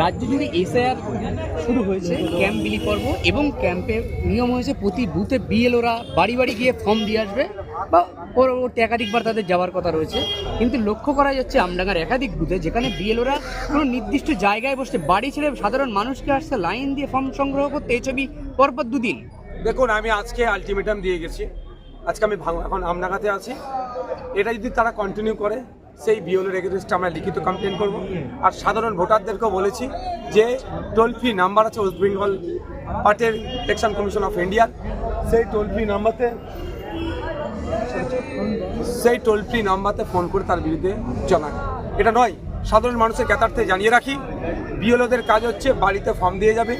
রাজ্য জুড়ে এসআইআর শুরু হয়েছে, ক্যাম্প বিলি পর্ব এবং ক্যাম্পের নিয়ম হয়েছে প্রতি বুথে বিএলওরা বাড়ি বাড়ি গিয়ে ফর্ম দিয়ে আসবে বা পরবর্তী একাধিকবার তাদের যাওয়ার কথা রয়েছে। কিন্তু লক্ষ্য করা যাচ্ছে আমডাঙ্গার একাধিক বুথে যেখানে বিএলওরা কোনো নির্দিষ্ট জায়গায় বসে বাড়ি ছেড়ে সাধারণ মানুষকে আসছে লাইন দিয়ে ফর্ম সংগ্রহ করতে এই ছবি পরপর দুদিন। দেখুন, আমি আজকে আলটিমেটাম দিয়ে গেছি। আজকে আমি এখন আমনাগাতে আছি। এটা যদি তারা কন্টিনিউ করে সেই বিওলের এগেনস্টে আমরা লিখিত কমপ্লেন করব। আর সাধারণ ভোটারদেরকেও বলেছি যে টোল ফ্রি নাম্বার আছে ওয়েস্ট বেঙ্গল পার্টির ইলেকশন কমিশন অফ ইন্ডিয়া সেই টোল ফ্রি নাম্বারতে সেই টোল ফ্রি নাম্বারতে ফোন করে তার বিরুদ্ধে জানান। এটা নয়, সাধারণ মানুষের জ্ঞাতার্থে জানিয়ে রাখি, বিএলওদের কাজ হচ্ছে বাড়িতে ফর্ম দিয়ে যাবে,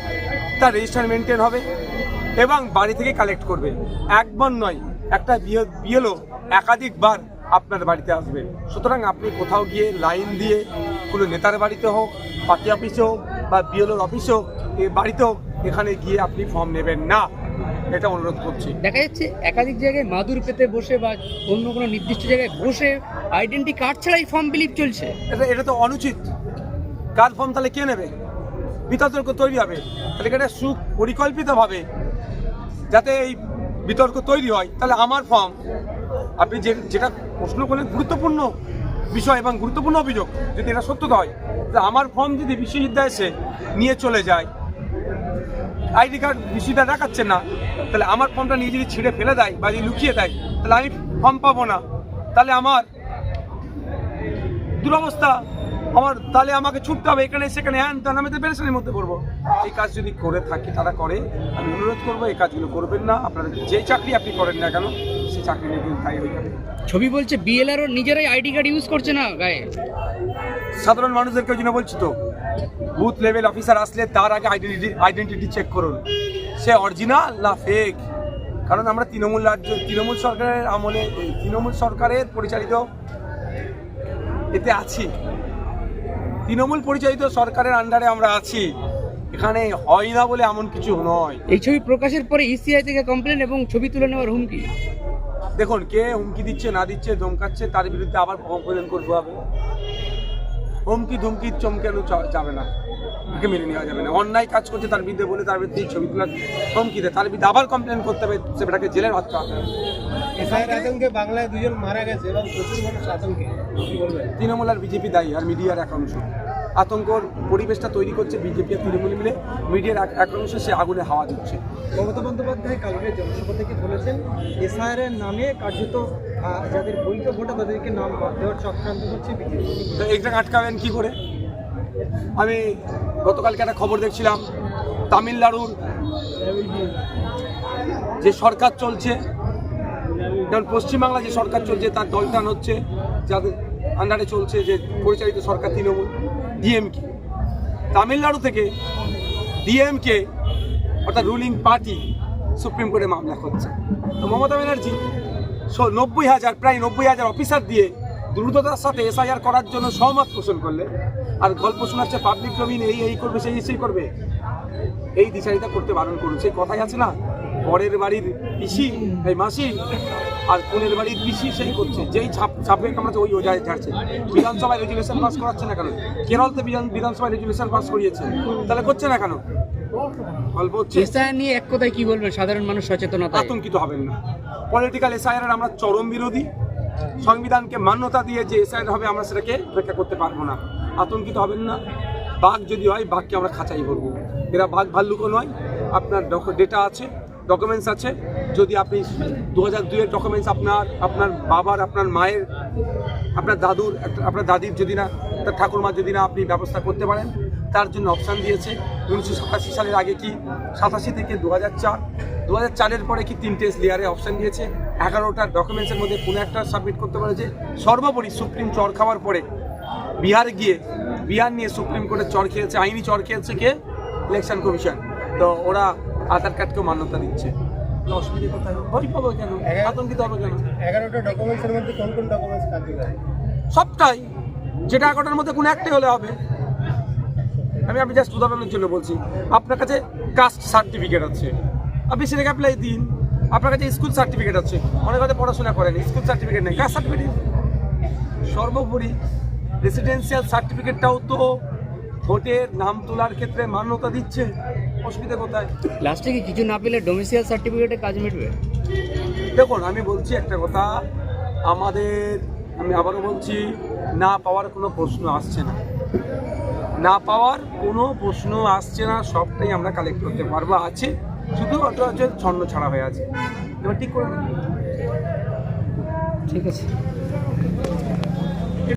তার রেজিস্টার মেনটেন হবে এবং বাড়ি থেকে কালেক্ট করবে। একবার নয়, একটা বিএলও একাধিকবার আপনার বাড়িতে আসবে। সুতরাং আপনি কোথাও গিয়ে লাইন দিয়ে কোনো নেতার বাড়িতে হোক পার্টি অফিসে হোক বা বিএলওর অফিসে হোক এ বাড়িতে হোক এখানে গিয়ে আপনি ফর্ম নেবেন না। এটা অনুরোধ করছি। দেখা যাচ্ছে একাধিক জায়গায় মাদুর পেতে বসে বা অন্য কোনো নির্দিষ্ট জায়গায় বসে আইডেন্টি কার্ড ছাড়াই ফর্ম বিলিপ চলছে। এটা এটা তো অনুচিত। কার ফর্ম তাহলে কে নেবে? বিতর্ক তৈরি হবে। তাহলে এটা সুপরিকল্পিতভাবে যাতে এই বিতর্ক তৈরি হয় তাহলে আমার ফর্ম আপনি যে যেটা প্রশ্ন করলেন, গুরুত্বপূর্ণ বিষয় এবং গুরুত্বপূর্ণ অভিযোগ, যদি এটা সত্যতা হয়, যে আমার ফর্ম যদি বিশ্ববিদ্যালয়ে এসে নিয়ে চলে যায়, আইডি কার্ড বিশ্ববিদ্যালয় দেখাচ্ছে না, তাহলে আমার ফর্মটা নিয়ে যদি ছিঁড়ে ফেলে দেয় বা যদি লুকিয়ে দেয়, তাহলে আমি ফর্ম পাবো না। তাহলে আমার দুরবস্থা আমার তাহলে আমাকে ছুটতে হবে এখানে সেখানে হ্যান ত্যান আমি তো পেরেশানির মধ্যে পড়ব। এই কাজ যদি করে থাকি তারা করে আমি অনুরোধ করব এই কাজগুলো করবেন না। আপনারা যে চাকরি আপনি করেন না কেন সেই চাকরি নিয়ে কিন্তু তাই হয়ে যাবে ছবি বলছে বিএলআরও নিজেরাই আইডি কার্ড ইউজ করছে না গায়ে। সাধারণ মানুষদেরকে ওই জন্য বলছি তো বুথ লেভেল অফিসার আসলে তার আগে আইডেন্টিটি আইডেন্টিটি চেক করুন। সে অরিজিনাল না ফেক কারণ আমরা তৃণমূল রাজ্য তৃণমূল সরকারের আমলে এই তৃণমূল সরকারের পরিচালিত এতে আছি। তৃণমূল পরিচালিত সরকারের আন্ডারে আমরা আছি। এখানে হয় না বলে এমন কিছু নয়। এই ছবি প্রকাশের পরে ইসিআই থেকে কমপ্লেন এবং ছবি তুলে নেওয়ার হুমকি? দেখুন কে হুমকি দিচ্ছে না দিচ্ছে ধমকাচ্ছে তার বিরুদ্ধে আবার কমপ্লেন করব হবে হুমকি ধুমকি চমকানো যাবে না। একে মেনে নেওয়া যাবে না। অন্যায় কাজ করছে তার বিরুদ্ধে বলে তার বিরুদ্ধে ছবি তোলার হুমকি দেয়। তার বিরুদ্ধে আবার কমপ্লেন করতে হবে সেটাকে জেলের হত্যা হবে। এসআইয়ের আতঙ্কে বাংলায় দুজন মারা গেছে এবং প্রচুর মানুষ আতঙ্কে। তৃণমূল আর বিজেপি দায়ী আর মিডিয়ার এক অংশ আতঙ্কর পরিবেশটা তৈরি করছে বিজেপি আর তৃণমূল মিলে। মিডিয়ার এক- অংশ সে আগুনে হাওয়া দিচ্ছে। মমতা বন্দ্যোপাধ্যায় কালকে জনসভা থেকে বলেছেন এসআইআর এর নামে কার্যত যাদের বৈধ ভোটার তাদেরকে নাম বাদ দেওয়ার চক্রান্ত করছে বিজেপি। তো এইটা আটকাবেন কি করে? আমি গতকালকে একটা খবর দেখছিলাম, তামিলনাড়ুর যে সরকার চলছে, যেমন পশ্চিমবাংলা যে সরকার চলছে, তার দলটান হচ্ছে, যাদের আন্ডারে চলছে যে পরিচালিত সরকার তৃণমূল ডিএমকে তামিলনাড়ু থেকে ডিএমকে অর্থাৎ রুলিং পার্টি সুপ্রিম কোর্টে মামলা করছে। তো মমতা ব্যানার্জি নব্বই হাজার, প্রায় নব্বই হাজার অফিসার দিয়ে দ্রুততার সাথে এসআইআর করার জন্য সহমত পোষণ করলে আর গল্প শোনাচ্ছে পাবলিক ডোমিন এই এই করবে সেই সেই করবে। এই দিশারিতা করতে বারণ করুন। সেই কথাই আছে না? পরের বাড়ির পিসি এই মাসি আর কোনের বাড়ির পিসি সেই করছে। যেই ছাপ ছাপে কামড়াচ্ছে ওই ওজায় ঝাড়ছে। বিধানসভায় রেজুলেশন পাস করাচ্ছে না কেন? কেরলতে বিধান- বিধানসভায় রেজুলেশন পাস করিয়েছে। তাহলে করছে না কেন? গল্প হচ্ছে নিয়ে এক কথায় কি বলবেন? সাধারণ মানুষ সচেতনতা আতঙ্কিত হবেন না। পলিটিক্যাল এসআইআর আমরা চরম বিরোধী। সংবিধানকে মান্যতা দিয়ে যে এসআইআর হবে আমরা সেটাকে ব্যাখ্যা করতে পারব না। আতঙ্কিত হবেন না। বাঘ যদি হয়, বাঘকে আমরা খাঁচাই করব এরা বাঘ ভাল্লুকও নয়, আপনার ডেটা আছে ডকুমেন্টস আছে। যদি আপনি দু হাজার দুইয়ের ডকুমেন্টস আপনার আপনার বাবার, আপনার মায়ের, আপনার দাদুর আপনার দাদির যদি না তার ঠাকুরমার যদি না আপনি ব্যবস্থা করতে পারেন, তার জন্য অপশান দিয়েছে। উনিশশো সাতাশি সালের আগে কি সাতাশি থেকে দু হাজার চার দু হাজার চারের পরে কি তিনটে লেয়ারে অপশান দিয়েছে। এগারোটা ডকুমেন্টসের মধ্যে কোনো একটা সাবমিট করতে পারে যে সর্বোপরি সুপ্রিম চর খাওয়ার পরে বিহারে গিয়ে বিহার নিয়ে সুপ্রিম কোর্টে চর খেয়েছে আইনি চর খেয়েছে কে? Election commission. তো ওরা আধার কার্ডকেও মান্যতা দিচ্ছে। অসুবিধা কোথায়? ভয় পাবো কেন? আতঙ্কিত হবে কেন? এগারোটা ডকুমেন্টসের মধ্যে কোন কোন ডকুমেন্টস কার্যকর সবটাই। যেটা এগারোটার মধ্যে কোনো একটাই হলে হবে। আমি আমি জাস্ট উদাহরণের জন্য বলছি আপনার কাছে কাস্ট সার্টিফিকেট আছে। আপনি সেটাকে অ্যাপ্লাই দিন। আপনার কাছে স্কুল সার্টিফিকেট আছে। অনেক হয়তো পড়াশোনা করেন স্কুল সার্টিফিকেট নেই। কাস্ট সার্টিফিকেট সর্বোপরি রেসিডেন্সিয়াল সার্টিফিকেটটাও তো ভোটের নাম তোলার ক্ষেত্রে মান্যতা দিচ্ছে। অসুবিধা কোথায়? লাস্টে কি কিছু না পেলে ডোমিসিয়াল সার্টিফিকেটে কাজ মিটবে? দেখুন আমি বলছি একটা কথা। আমাদের আমি আবারও বলছি না পাওয়ার কোনো প্রশ্ন আসছে না। না পাওয়ার কোনো প্রশ্ন আসছে না সবটাই আমরা কালেক্ট করতে পারব। আছে শুধু ওটা হচ্ছে ছন্ন ছাড়া হয়ে আছে। এবার ঠিক করে। ঠিক আছে।